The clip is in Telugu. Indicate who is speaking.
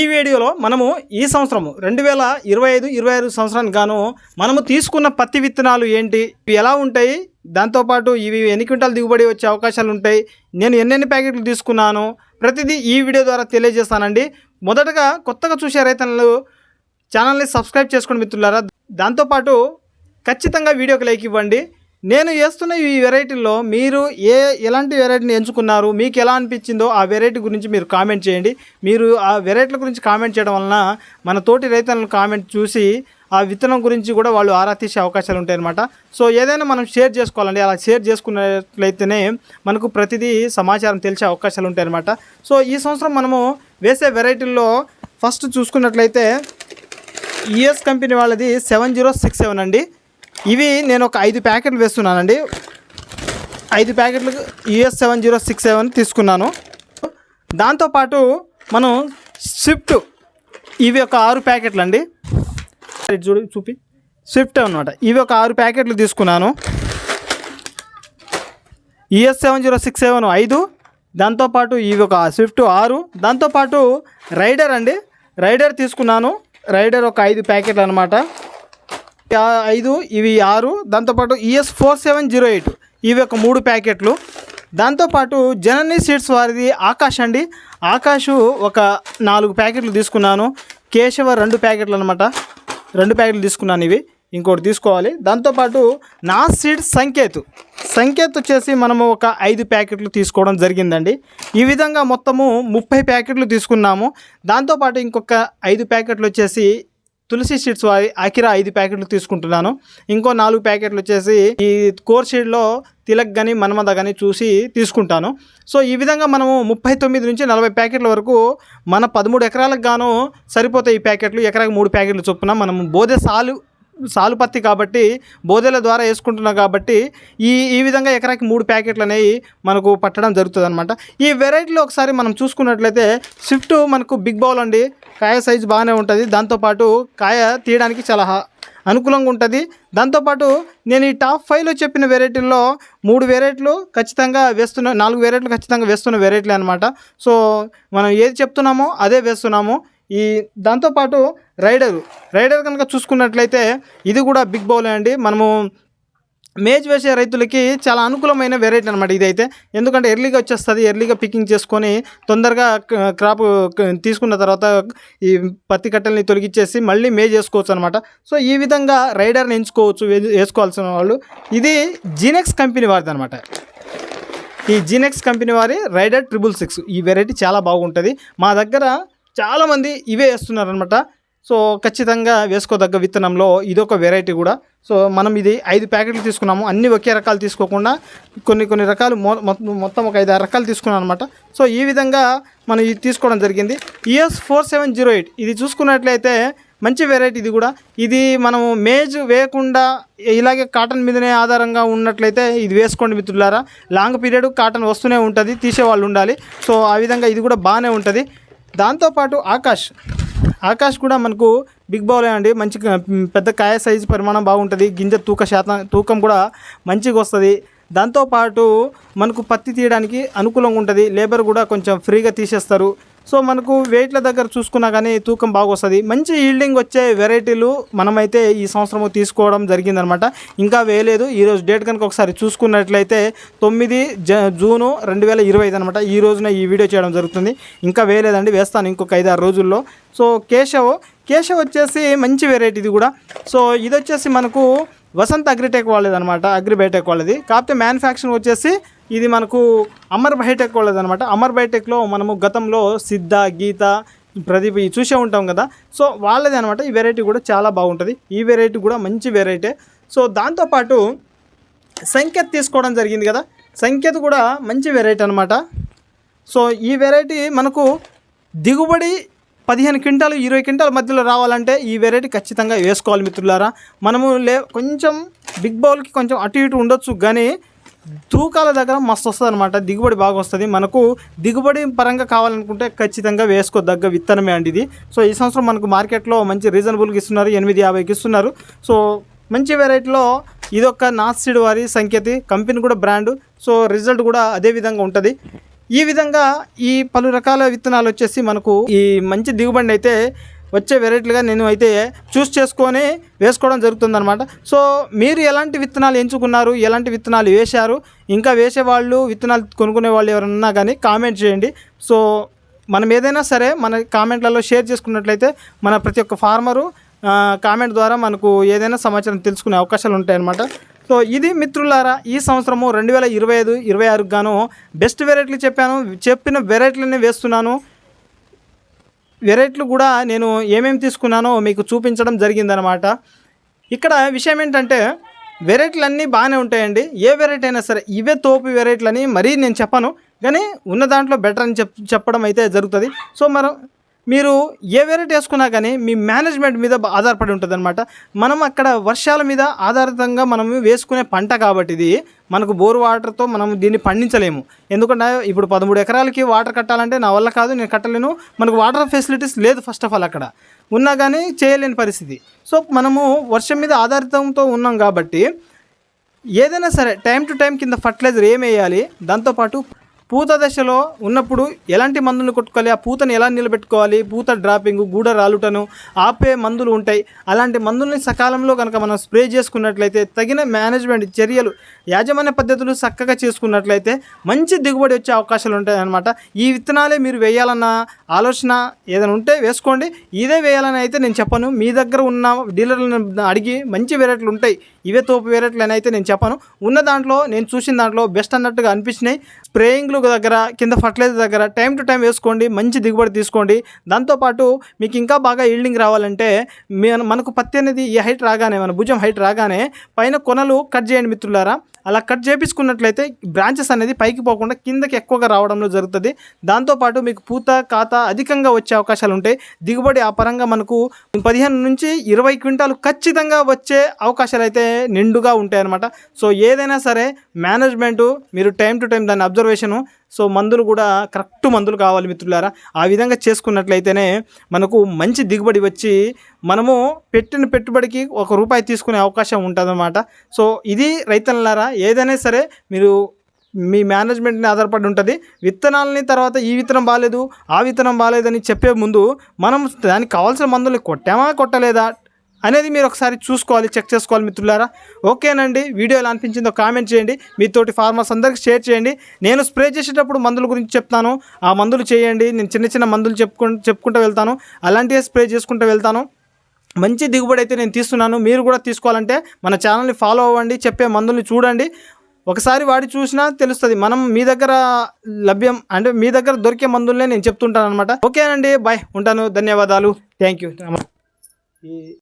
Speaker 1: ఈ వీడియోలో మనము ఈ సంవత్సరము రెండు వేల ఇరవై ఐదు ఇరవై ఐదు సంవత్సరానికి గాను మనము తీసుకున్న పత్తి విత్తనాలు ఏంటి? ఇవి ఎలా ఉంటాయి? దాంతోపాటు ఇవి ఎన్ని క్వింటాలు దిగుబడి వచ్చే అవకాశాలు ఉంటాయి? నేను ఎన్నెన్ని ప్యాకెట్లు తీసుకున్నాను? ప్రతిదీ ఈ వీడియో ద్వారా తెలియజేస్తానండి. మొదటగా కొత్తగా చూసే రైతన్నలు ఛానల్ని సబ్స్క్రైబ్ చేసుకోండి మిత్రులారా దాంతోపాటు ఖచ్చితంగా వీడియోకి లైక్ ఇవ్వండి. నేను వేస్తున్న ఈ వెరైటీల్లో మీరు ఏ ఎలాంటి వెరైటీని ఎంచుకున్నారు మీకు ఎలా అనిపించిందో ఆ వెరైటీ గురించి మీరు కామెంట్ చేయండి. మీరు ఆ వెరైటీల గురించి కామెంట్ చేయడం వలన మన తోటి రైతులను కామెంట్ చూసి ఆ విత్తనం గురించి కూడా వాళ్ళు ఆరా తీసే అవకాశాలు ఉంటాయి అనమాట సో ఏదైనా మనం షేర్ చేసుకోవాలండి. అలా షేర్ చేసుకున్నట్లయితేనే మనకు ప్రతిదీ సమాచారం తెలిసే అవకాశాలు ఉంటాయి అనమాట సో ఈ సంవత్సరం మనము వేసే వెరైటీల్లో ఫస్ట్ చూసుకున్నట్లయితే ఈఎస్ కంపెనీ వాళ్ళది సెవెన్ జీరో సిక్స్ సెవెన్ అండి. ఇవి నేను ఒక ఐదు ప్యాకెట్లు వేస్తున్నానండి. ఐదు ప్యాకెట్లు US seven zero six seven తీసుకున్నాను. దాంతోపాటు మనం స్విఫ్ట్ ఇవి ఒక ఆరు ప్యాకెట్లు అండి చూడు చూపి. స్విఫ్ట్ అనమాట ఇవి ఒక ఆరు ప్యాకెట్లు తీసుకున్నాను. ES seven zero six seven ఐదు. దాంతోపాటు ఇవి ఒక స్విఫ్ట్ ఆరు. దాంతోపాటు రైడర్ అండి. రైడర్ తీసుకున్నాను. రైడర్ ఒక ఐదు ప్యాకెట్లు అనమాట ఐదు ఇవి ఆరు దాంతోపాటు ES four seven zero eight. ఇవి ఒక మూడు ప్యాకెట్లు. దాంతోపాటు జననీ సీడ్స్ వారిది ఆకాష్ అండి. ఆకాష్ ఒక నాలుగు ప్యాకెట్లు తీసుకున్నాను. కేశవ రెండు ప్యాకెట్లు అనమాట రెండు ప్యాకెట్లు తీసుకున్నాను ఇవి. ఇంకోటి తీసుకోవాలి. దాంతోపాటు నా సీడ్స్ సంకేత్. సంకేత్ వచ్చేసి మనము ఒక ఐదు ప్యాకెట్లు తీసుకోవడం జరిగిందండి. ఈ విధంగా మొత్తము ముప్పై ప్యాకెట్లు తీసుకున్నాము. దాంతోపాటు ఇంకొక ఐదు ప్యాకెట్లు వచ్చేసి తులసి షీట్స్ అకిరా ఐదు ప్యాకెట్లు తీసుకుంటున్నాను. ఇంకో నాలుగు ప్యాకెట్లు వచ్చేసి ఈ కోర్ షీడ్లో తిలక్ కానీ మన్మద కానీ చూసి తీసుకుంటాను. సో ఈ విధంగా మనము ముప్పై తొమ్మిది నుంచి నలభై ప్యాకెట్ల వరకు మన పదమూడు ఎకరాలకు గాను సరిపోతాయి ఈ ప్యాకెట్లు. ఎకరాకి మూడు ప్యాకెట్లు చొప్పున మనం బోధే సాలు సాలుపత్తి కాబట్టి బోధెల ద్వారా వేసుకుంటున్నాం కాబట్టి ఈ ఈ విధంగా ఎకరాకి మూడు ప్యాకెట్లు అనేవి మనకు పట్టడం జరుగుతుంది అనమాట ఈ వెరైటీలో ఒకసారి మనం చూసుకున్నట్లయితే స్విఫ్ట్ మనకు బిగ్ బౌల్ అండి. కాయ సైజు బాగానే ఉంటుంది. దాంతోపాటు కాయ తీయడానికి చాలా హా- అనుకూలంగా ఉంటుంది. దాంతోపాటు నేను ఈ టాప్ ఫైవ్లో చెప్పిన వెరైటీల్లో మూడు వెరైటీలు ఖచ్చితంగా వేస్తున్న నాలుగు వెరైటీలు ఖచ్చితంగా వేస్తున్న వెరైటీలు అనమాట సో మనం ఏది చెప్తున్నామో అదే వేస్తున్నాము. ఈ దాంతోపాటు రైడర్. రైడర్ కనుక చూసుకున్నట్లయితే ఇది కూడా బిగ్ బౌలే అండి. మనము మేజ్ వేసే రైతులకి చాలా అనుకూలమైన వెరైటీ అనమాట ఇదైతే. ఎందుకంటే ఎర్లీగా వచ్చేస్తుంది. ఎర్లీగా పికింగ్ చేసుకొని తొందరగా క- క్రాప్ తీసుకున్న తర్వాత ఈ పత్తి కట్టెల్ని తొలగించేసి మళ్ళీ మేజ్ చేసుకోవచ్చు అనమాట సో ఈ విధంగా రైడర్ని ఎంచుకోవచ్చు వే- వేసుకోవాల్సిన వాళ్ళు. ఇది జీనెక్స్ కంపెనీ వారిది అనమాట ఈ జీనెక్స్ కంపెనీ వారి రైడర్ ట్రిపుల్ సిక్స్ ఈ వెరైటీ చాలా బాగుంటుంది. మా దగ్గర చాలామంది ఇవే వేస్తున్నారనమాట సో ఖచ్చితంగా వేసుకోదగ్గ విత్తనంలో ఇదొక వెరైటీ కూడా. సో మనం ఇది ఐదు ప్యాకెట్లు తీసుకున్నాము. అన్ని ఒకే రకాలు తీసుకోకుండా కొన్ని కొన్ని రకాలు మొత్తం ఒక ఐదు ఆరు రకాలు తీసుకున్నాం అనమాట సో ఈ విధంగా మనం ఇది తీసుకోవడం జరిగింది. ES four seven zero eight ఇది చూసుకున్నట్లయితే మంచి వెరైటీ ఇది కూడా. ఇది మనము మేజ్ వేయకుండా ఇలాగే కాటన్ మీదనే ఆధారంగా ఉన్నట్లయితే ఇది వేసుకోండి మిత్రులారా. లాంగ్ పీరియడ్ కాటన్ వస్తూనే ఉంటుంది తీసేవాళ్ళు ఉండాలి. సో ఆ విధంగా ఇది కూడా బాగానే ఉంటుంది. దాంతోపాటు ఆకాష్. ఆకాష్ కూడా మనకు బిగ్ బౌలే అండి. మంచి పెద్ద కాయ సైజు పరిమాణం బాగుంటుంది. గింజ తూక శాతం తూకం కూడా మంచిగా వస్తుంది. దాంతోపాటు మనకు పత్తి తీయడానికి అనుకూలంగా ఉంటుంది. లేబర్ కూడా కొంచెం ఫ్రీగా తీసేస్తారు. సో మనకు వెయిట్ల దగ్గర చూసుకున్నా కానీ తూకం బాగా వస్తుంది మంచి ఈల్డింగ్ వచ్చే వెరైటీలు మనమైతే ఈ సంవత్సరము తీసుకోవడం జరిగిందనమాట. ఇంకా వేయలేదు. ఈరోజు డేట్ కనుక ఒకసారి చూసుకున్నట్లయితే తొమ్మిది జ జూను రెండు వేల ఇరవై ఐదు అనమాట. ఈ రోజున ఈ వీడియో చేయడం జరుగుతుంది. ఇంకా వేయలేదండి. వేస్తాను ఇంకొక ఐదారు రోజుల్లో. సో కేశవ్ కేశవ్ వచ్చేసి మంచి వెరైటీ ఇది కూడా. సో ఇది వచ్చేసి మనకు వసంత్ అగ్రిటెక్ వాళ్ళది అనమాట అగ్రి బయోటెక్ వాళ్ళది. కాకపోతే మ్యానుఫ్యాక్చరింగ్ వచ్చేసి ఇది మనకు అమర్ బయోటెక్ వాళ్ళది అనమాట అమర్ బయోటెక్లో మనము గతంలో సిద్ధ గీత ప్రదీప్ ఇవి చూసే ఉంటాం కదా. సో వాళ్ళది అనమాట ఈ వెరైటీ కూడా చాలా బాగుంటుంది. ఈ వెరైటీ కూడా మంచి వెరైటీ. సో దాంతోపాటు సంకేత్ తీసుకోవడం జరిగింది కదా. సంకేత్ కూడా మంచి వెరైటీ అనమాట సో ఈ వెరైటీ మనకు దిగుబడి పదిహేను క్వింటాలు ఇరవై క్వింటాల మధ్యలో రావాలంటే ఈ వెరైటీ ఖచ్చితంగా వేసుకోవాలి మిత్రులారా. మనము లే కొంచెం బిగ్ బౌల్కి కొంచెం అటు ఇటు ఉండొచ్చు కానీ తూకాల దగ్గర మస్తు వస్తుంది అనమాట దిగుబడి బాగా వస్తుంది. మనకు దిగుబడి పరంగా కావాలనుకుంటే ఖచ్చితంగా వేసుకోదగ్గ విత్తనమే అండి ఇది. సో ఈ సంవత్సరం మనకు మార్కెట్లో మంచి రీజనబుల్గా ఇస్తున్నారు. ఎనిమిది యాభైకి ఇస్తున్నారు. సో మంచి వెరైటీలో ఇదొక నాత్ సీడ్ వారి సంకేతి కంపెనీ కూడా బ్రాండ్ సో రిజల్ట్ కూడా అదే విధంగా ఉంటుంది. ఈ విధంగా ఈ పలు రకాల విత్తనాలు వచ్చేసి మనకు ఈ మంచి దిగుబడి అయితే వచ్చే వెరైటీలుగా నేను అయితే చూస్ చేసుకొని వేసుకోవడం జరుగుతుందనమాట సో మీరు ఎలాంటి విత్తనాలు ఎంచుకున్నారు? ఎలాంటి విత్తనాలు వేశారు? ఇంకా వేసేవాళ్ళు విత్తనాలు కొనుక్కునే వాళ్ళు ఎవరన్నా ఉన్నా కానీ కామెంట్ చేయండి. సో మనం ఏదైనా సరే మన కామెంట్లలో షేర్ చేసుకున్నట్లయితే మన ప్రతి ఒక్క ఫార్మరు కామెంట్ ద్వారా మనకు ఏదైనా సమాచారం తెలుసుకునే అవకాశాలు ఉంటాయన్నమాట. సో ఇది మిత్రులారా ఈ సంవత్సరము రెండు వేల ఇరవై ఐదు ఇరవై ఆరుకు గాను బెస్ట్ వెరైటీలు చెప్పాను. చెప్పిన వెరైటీలన్నీ వేస్తున్నాను. వెరైటీలు కూడా నేను ఏమేమి తీసుకున్నానో మీకు చూపించడం జరిగిందనమాట. ఇక్కడ విషయం ఏంటంటే వెరైటీలు అన్నీ బాగానే ఉంటాయండి. ఏ వెరైటీ అయినా సరే ఇవే తోపు వెరైటీలు అని మరీ నేను చెప్పను. కానీ ఉన్న దాంట్లో బెటర్ అని చెప్ చెప్పడం అయితే జరుగుతుంది. సో మనం మీరు ఏ వెరైటీ వేసుకున్నా కానీ మీ మేనేజ్మెంట్ మీద ఆధారపడి ఉంటుంది అనమాట మనం అక్కడ వర్షాల మీద ఆధారితంగా మనం వేసుకునే పంట కాబట్టి ఇది మనకు బోర్ వాటర్తో మనం దీన్ని పండించలేము. ఎందుకంటే ఇప్పుడు పదమూడు ఎకరాలకి వాటర్ కట్టాలంటే నా వల్ల కాదు నేను కట్టలేను మనకు వాటర్ ఫెసిలిటీస్ లేదు ఫస్ట్ ఆఫ్ ఆల్ అక్కడ. ఉన్నా కానీ చేయలేని పరిస్థితి. సో మనము వర్షం మీద ఆధారితంతో ఉన్నాం కాబట్టి ఏదైనా సరే టైం టు టైం కింద ఫర్టిలైజర్ ఏం వేయాలి దాంతోపాటు పూత దశలో ఉన్నప్పుడు ఎలాంటి మందులు కొట్టుకోవాలి? ఆ పూతను ఎలా నిలబెట్టుకోవాలి? పూత డ్రాపింగ్ గూడ రాలుటను ఆపే మందులు ఉంటాయి. అలాంటి మందుల్ని సకాలంలో కనుక మనం స్ప్రే చేసుకున్నట్లయితే తగిన మేనేజ్మెంట్ చర్యలు యాజమాన్య పద్ధతులు చక్కగా చేసుకున్నట్లయితే మంచి దిగుబడి వచ్చే అవకాశాలు ఉంటాయన్నమాట. ఈ విత్తనాలే మీరు వేయాలన్న ఆలోచన ఏదైనా ఉంటే వేసుకోండి. ఇదే వేయాలని అయితే నేను చెప్పను. మీ దగ్గర ఉన్న డీలర్లను అడిగి మంచి వెరైటీలు ఉంటాయి. ఇవే తోపు వెరైటీలు అని అయితే నేను చెప్పను. ఉన్న దాంట్లో నేను చూసిన దాంట్లో బెస్ట్ అన్నట్టుగా అనిపించినాయి. స్ప్రేయింగ్లు దగ్గర కింద ఫర్టిలైజర్ దగ్గర టైం టు టైం వేసుకోండి మంచి దిగుబడి తీసుకోండి. దాంతోపాటు మీకు ఇంకా బాగా ఈల్డింగ్ రావాలంటే మనకు పత్తి అనేది ఈ హైట్ రాగానే మన భుజం హైట్ రాగానే పైన కొనలు కట్ చేయండి మిత్రులారా. అలా కట్ చేపించుకున్నట్లయితే బ్రాంచెస్ అనేది పైకి పోకుండా కిందకి ఎక్కువగా రావడంలో జరుగుతుంది. దాంతోపాటు మీకు పూత కాత అధికంగా వచ్చే అవకాశాలు ఉంటాయి. దిగుబడి ఆ పరంగా మనకు పదిహేను నుంచి ఇరవై క్వింటాలు ఖచ్చితంగా వచ్చే అవకాశాలు అయితే నిండుగా ఉంటాయన్నమాట. సో ఏదైనా సరే మేనేజ్మెంటు మీరు టైం టు టైం దాని అబ్జర్వేషను సో మందులు కూడా కరెక్ట్ మందులు కావాలి మిత్రులారా. ఆ విధంగా చేసుకున్నట్లయితేనే మనకు మంచి దిగుబడి వచ్చి మనము పెట్టిన పెట్టుబడికి ఒక రూపాయి తీసుకునే అవకాశం ఉంటుందన్నమాట. సో ఇది రైతులారా ఏదైనా సరే మీరు మీ మేనేజ్మెంట్ని ఆధారపడి ఉంటుంది. విత్తనాలని తర్వాత ఈ విత్తనం బాగాలేదు ఆ విత్తనం బాగాలేదని చెప్పే ముందు మనం దానికి కావాల్సిన మందులు కొట్టామా కొట్టలేదా అనేది మీరు ఒకసారి చూసుకోవాలి చెక్ చేసుకోవాలి మిత్రులారా. ఓకేనండి? వీడియో ఎలా అనిపించిందో కామెంట్ చేయండి. మీతోటి ఫార్మర్స్ అందరికి షేర్ చేయండి. నేను స్ప్రే చేసేటప్పుడు మందుల గురించి చెప్తాను. ఆ మందులు చేయండి. నేను చిన్న చిన్న మందులు చెప్పుకు చెప్పుకుంటూ వెళ్తాను. అలాంటివే స్ప్రే చేసుకుంటూ వెళ్తాను. మంచి దిగుబడి అయితే నేను తీస్తున్నాను. మీరు కూడా తీసుకోవాలంటే మన ఛానల్ని ఫాలో అవ్వండి. చెప్పే మందుల్ని చూడండి. ఒకసారి వాడి చూసినా తెలుస్తుంది. మనం మీ దగ్గర లభ్యం అంటే మీ దగ్గర దొరికే మందులనే నేను చెప్తుంటాను అనమాట ఓకేనండి? బాయ్. ఉంటాను. ధన్యవాదాలు. Thank you.